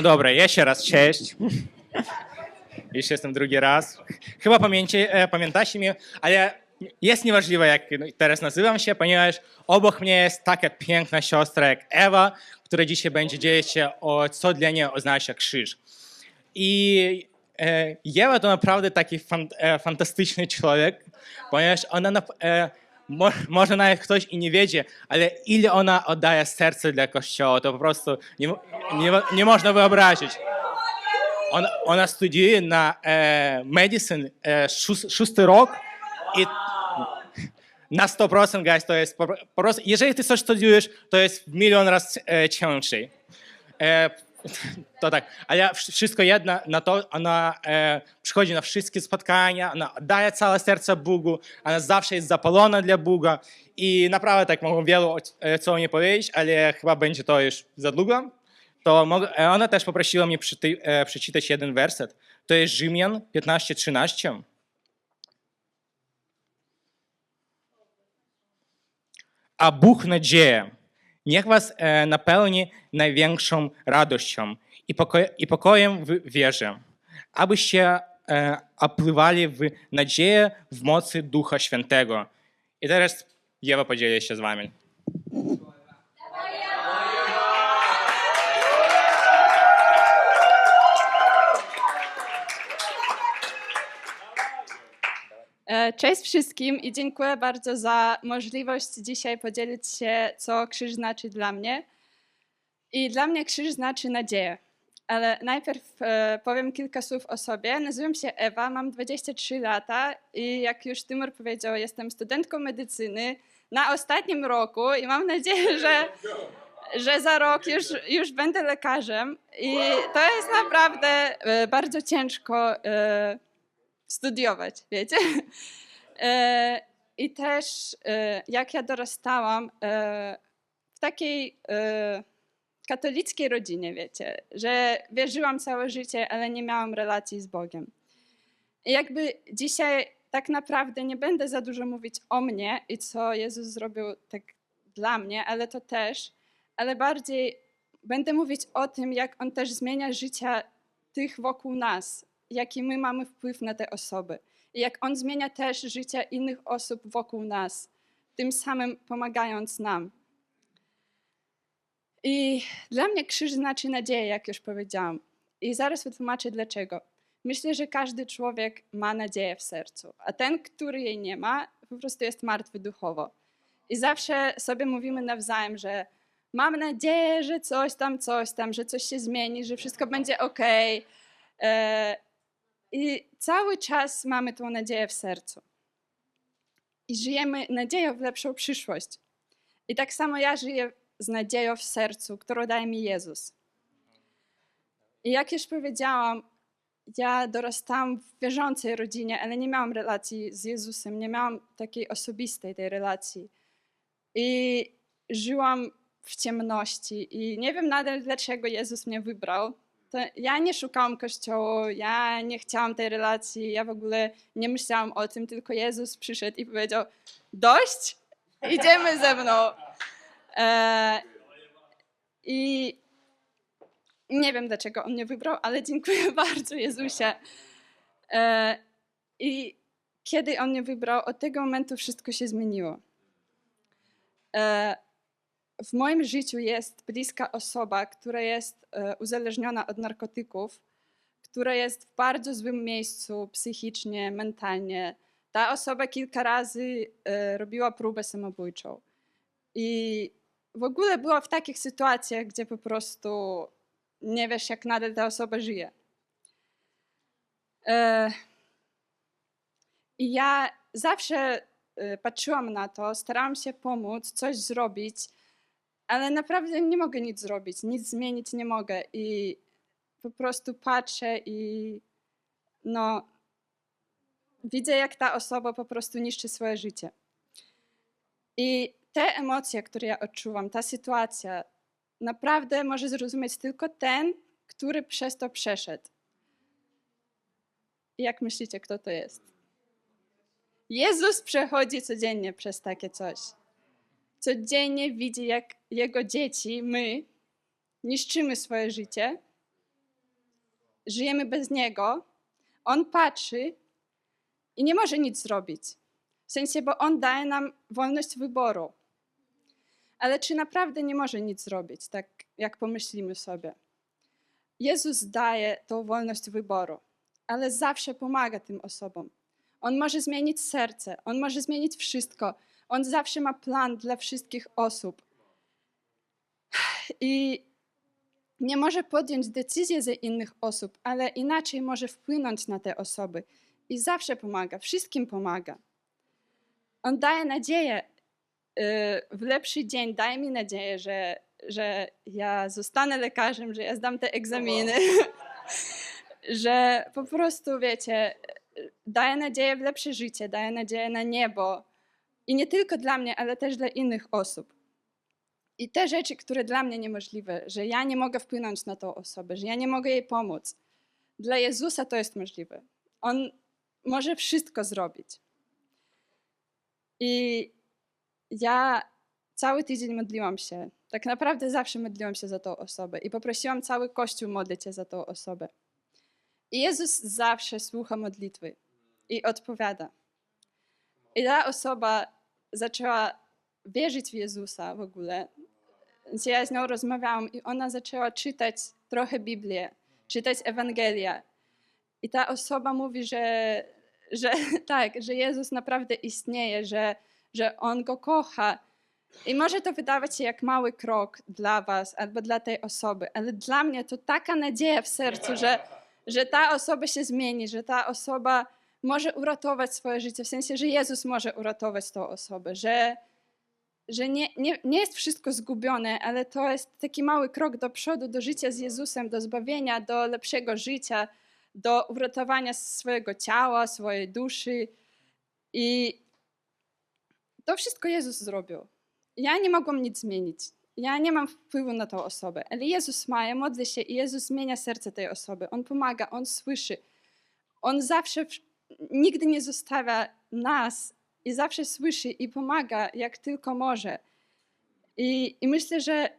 No dobra, jeszcze raz cześć. Już jestem drugi raz. Chyba pamięcie, pamiętacie mnie, ale jest nieważliwe, jak teraz nazywam się, ponieważ obok mnie jest taka piękna siostra jak Ewa, która dzisiaj będzie dzielić się o co dla niej oznacza krzyż. I e, Ewa to naprawdę taki e, fantastyczny człowiek, ponieważ ona, e, mo, może nawet ktoś i nie wiedzie, ale ile ona oddaje serce dla Kościoła, to po prostu nie, nie, nie można wyobrazić. Ona, ona studiuje na e, medicine e, szós, szósty rok i na 100% guys, to jest po, prostu, jeżeli ty coś studiujesz, to jest milion razy e, ciężej. E, to tak, ale wsz- wszystko jedno na to, ona e, przychodzi na wszystkie spotkania, ona daje całe serce Bogu, ona zawsze jest zapalona dla Boga i naprawdę tak mogę wielu e, co o niej powiedzieć, ale chyba będzie to już za długo. To e, ona też poprosiła mnie e, przeczytać jeden werset. To jest Rzymian 15-13. A Bóg nadzieja niech was e, napełni największą radością i, poko- i pokojem w wierze, abyście e, opływali w nadzieję w mocy Ducha Świętego. I teraz Jewa podzieli się z wami. Cześć wszystkim i dziękuję bardzo za możliwość dzisiaj podzielić się, co krzyż znaczy dla mnie. I dla mnie krzyż znaczy nadzieję. Ale najpierw e, powiem kilka słów o sobie. Nazywam się Ewa, mam 23 lata i jak już Tymur powiedział, jestem studentką medycyny na ostatnim roku i mam nadzieję, że, że za rok już, już będę lekarzem. I to jest naprawdę e, bardzo ciężko e, studiować, wiecie? E, I też e, jak ja dorastałam e, w takiej katolickiej rodzinie, wiecie, że wierzyłam całe życie, ale nie miałam relacji z Bogiem. I jakby dzisiaj tak naprawdę nie będę za dużo mówić o mnie i co Jezus zrobił tak dla mnie, ale to też, ale bardziej będę mówić o tym, jak On też zmienia życia tych wokół nas, jaki my mamy wpływ na te osoby. I jak On zmienia też życie innych osób wokół nas, tym samym pomagając nam. I dla mnie krzyż znaczy nadzieję, jak już powiedziałam. I zaraz wytłumaczę dlaczego. Myślę, że każdy człowiek ma nadzieję w sercu, a ten, który jej nie ma, po prostu jest martwy duchowo. I zawsze sobie mówimy nawzajem, że mam nadzieję, że coś tam, coś tam, że coś się zmieni, że wszystko będzie ok. I cały czas mamy tą nadzieję w sercu. I żyjemy nadzieją w lepszą przyszłość. I tak samo ja żyję z nadzieją w sercu, którą daje mi Jezus. I jak już powiedziałam, ja dorastałam w wierzącej rodzinie, ale nie miałam relacji z Jezusem, nie miałam takiej osobistej tej relacji. I żyłam w ciemności i nie wiem nadal, dlaczego Jezus mnie wybrał. To ja nie szukałam kościołu, ja nie chciałam tej relacji, ja w ogóle nie myślałam o tym, tylko Jezus przyszedł i powiedział: Dość, idziemy ze mną. E, I nie wiem, dlaczego on mnie wybrał, ale dziękuję bardzo Jezusie. E, I kiedy on mnie wybrał, od tego momentu wszystko się zmieniło. E, w moim życiu jest bliska osoba, która jest e, uzależniona od narkotyków, która jest w bardzo złym miejscu psychicznie, mentalnie. Ta osoba kilka razy e, robiła próbę samobójczą. I w ogóle była w takich sytuacjach, gdzie po prostu nie wiesz, jak nadal ta osoba żyje. E, I ja zawsze patrzyłam na to, starałam się pomóc, coś zrobić, ale naprawdę nie mogę nic zrobić, nic zmienić nie mogę. I po prostu patrzę i no, widzę, jak ta osoba po prostu niszczy swoje życie. I te emocje, które ja odczuwam, ta sytuacja, naprawdę może zrozumieć tylko ten, który przez to przeszedł. I jak myślicie, kto to jest? Jezus przechodzi codziennie przez takie coś. Codziennie widzi, jak jego dzieci, my, niszczymy swoje życie żyjemy bez Niego, On patrzy i nie może nic zrobić. W sensie, bo On daje nam wolność wyboru. Ale czy naprawdę nie może nic zrobić, tak jak pomyślimy sobie? Jezus daje tą wolność wyboru, ale zawsze pomaga tym osobom. On może zmienić serce, on może zmienić wszystko. On zawsze ma plan dla wszystkich osób. I nie może podjąć decyzji za innych osób, ale inaczej może wpłynąć na te osoby. I zawsze pomaga, wszystkim pomaga. On daje nadzieję y, w lepszy dzień, daje mi nadzieję, że, że ja zostanę lekarzem, że ja zdam te egzaminy, że po prostu, wiecie, daje nadzieję w lepsze życie, daje nadzieję na niebo. I nie tylko dla mnie, ale też dla innych osób. I te rzeczy, które dla mnie niemożliwe, że ja nie mogę wpłynąć na tą osobę, że ja nie mogę jej pomóc, dla Jezusa to jest możliwe. On może wszystko zrobić. I ja cały tydzień modliłam się. Tak naprawdę zawsze modliłam się za tą osobę i poprosiłam cały Kościół modlić się za tą osobę. I Jezus zawsze słucha modlitwy i odpowiada. I ta osoba zaczęła wierzyć w Jezusa w ogóle. Więc ja z nią rozmawiałam i ona zaczęła czytać trochę Biblię, czytać Ewangelia. I ta osoba mówi, że, że tak, że Jezus naprawdę istnieje, że, że On go kocha. I może to wydawać się jak mały krok dla Was albo dla tej osoby, ale dla mnie to taka nadzieja w sercu, że, że ta osoba się zmieni, że ta osoba może uratować swoje życie, w sensie, że Jezus może uratować tą osobę, że, że nie, nie, nie jest wszystko zgubione, ale to jest taki mały krok do przodu, do życia z Jezusem, do zbawienia, do lepszego życia, do uratowania swojego ciała, swojej duszy. I to wszystko Jezus zrobił. Ja nie mogłam nic zmienić. Ja nie mam wpływu na tą osobę, ale Jezus ma, ja modlę się i Jezus zmienia serce tej osoby. On pomaga, On słyszy. On zawsze, nigdy nie zostawia nas i zawsze słyszy i pomaga, jak tylko może. I, i myślę, że,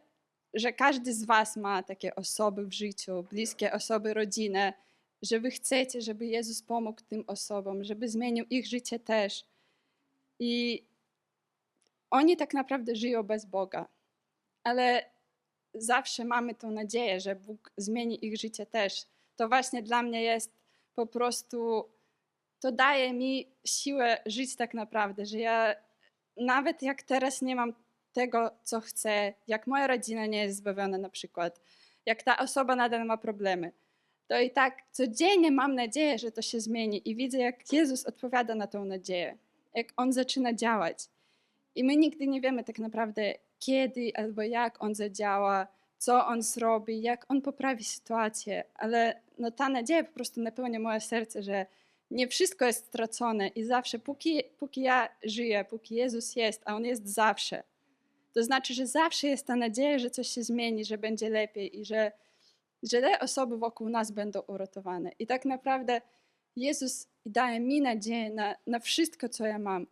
że każdy z Was ma takie osoby w życiu, bliskie osoby, rodzinę, że Wy chcecie, żeby Jezus pomógł tym osobom, żeby zmienił ich życie też. I oni tak naprawdę żyją bez Boga, ale zawsze mamy tą nadzieję, że Bóg zmieni ich życie też. To właśnie dla mnie jest po prostu, to daje mi siłę żyć tak naprawdę, że ja nawet jak teraz nie mam tego, co chcę, jak moja rodzina nie jest zbawiona na przykład, jak ta osoba nadal ma problemy, to i tak codziennie mam nadzieję, że to się zmieni i widzę, jak Jezus odpowiada na tą nadzieję, jak On zaczyna działać. I my nigdy nie wiemy tak naprawdę, kiedy albo jak On zadziała, co On zrobi, jak On poprawi sytuację, ale no, ta nadzieja po prostu napełnia moje serce, że nie wszystko jest stracone i zawsze, póki, póki ja żyję, póki Jezus jest, a On jest zawsze, to znaczy, że zawsze jest ta nadzieja, że coś się zmieni, że będzie lepiej i że, że te osoby wokół nas będą uratowane. I tak naprawdę Jezus daje mi nadzieję na, na wszystko, co ja mam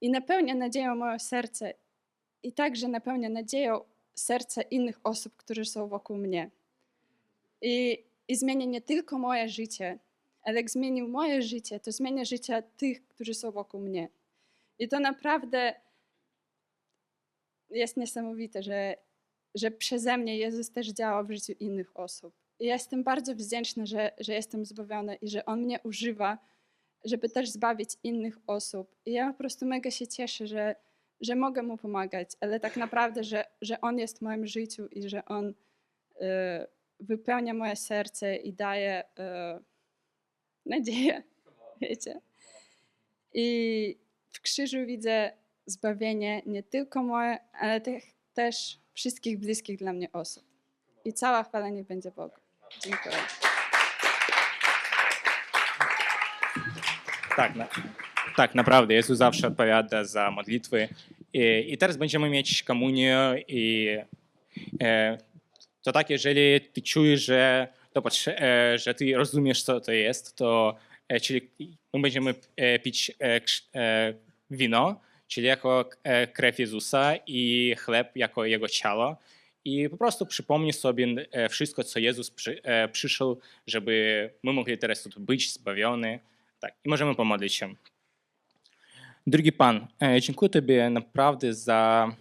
i napełnia nadzieją moje serce i także napełnia nadzieją serce innych osób, które są wokół mnie. I, i zmienia nie tylko moje życie, ale jak zmienił moje życie, to zmienia życie tych, którzy są wokół mnie. I to naprawdę jest niesamowite, że, że przeze mnie Jezus też działa w życiu innych osób. I jestem bardzo wdzięczna, że, że jestem zbawiona i że On mnie używa, żeby też zbawić innych osób. I ja po prostu mega się cieszę, że, że mogę Mu pomagać, ale tak naprawdę, że, że On jest w moim życiu i że On y, wypełnia moje serce i daje y, nadzieję, wiecie. I w krzyżu widzę zbawienie nie tylko moje, ale tych, też wszystkich bliskich dla mnie osób. I cała chwała nie będzie Bogu. Dziękuję. Tak, na, tak, naprawdę. Jezus zawsze odpowiada za modlitwy. I, i teraz będziemy mieć komunię i e, to tak, jeżeli ty czujesz, że, patrz, e, że ty rozumiesz, co to jest, to e, czyli my będziemy e, pić wino, czyli jako krew Jezusa i chleb jako Jego ciało. i po prostu przypomnij sobie wszystko, co Jezus przy, przyszedł, żeby my mogli teraz tu być zbawieni. Tak, i możemy pomodlić się. Drogi Pan, dziękuję Tobie naprawdę za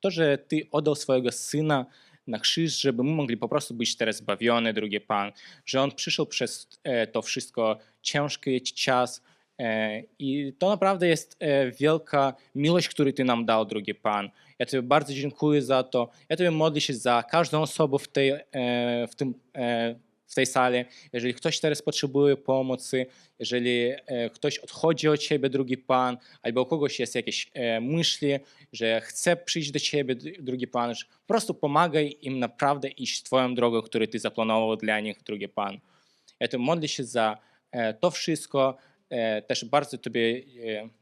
to, że Ty oddał swojego Syna na krzyż, żeby my mogli po prostu być teraz zbawieni, drogi Pan, że On przyszedł przez e, to wszystko ciężki czas e, i to naprawdę jest e, wielka miłość, którą Ty nam dał, drogi Pan. Ja Tobie bardzo dziękuję za to. Ja Tobie modlę się za każdą osobę w tej, w tym, w tej sali. Jeżeli ktoś teraz potrzebuje pomocy, jeżeli e, ktoś odchodzi od Ciebie, drugi Pan, albo u kogoś jest jakieś e, myśli, że chce przyjść do Ciebie, dr- drugi Pan, po prostu pomagaj im naprawdę iść Twoją drogą, którą Ty zaplanował dla nich, drugi Pan. Ja Tobie modlę się za e, to wszystko. Też bardzo Tobie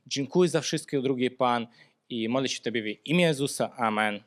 dziękuję za wszystko, drugi Pan, i modlę się Tobie w imię Jezusa. Amen.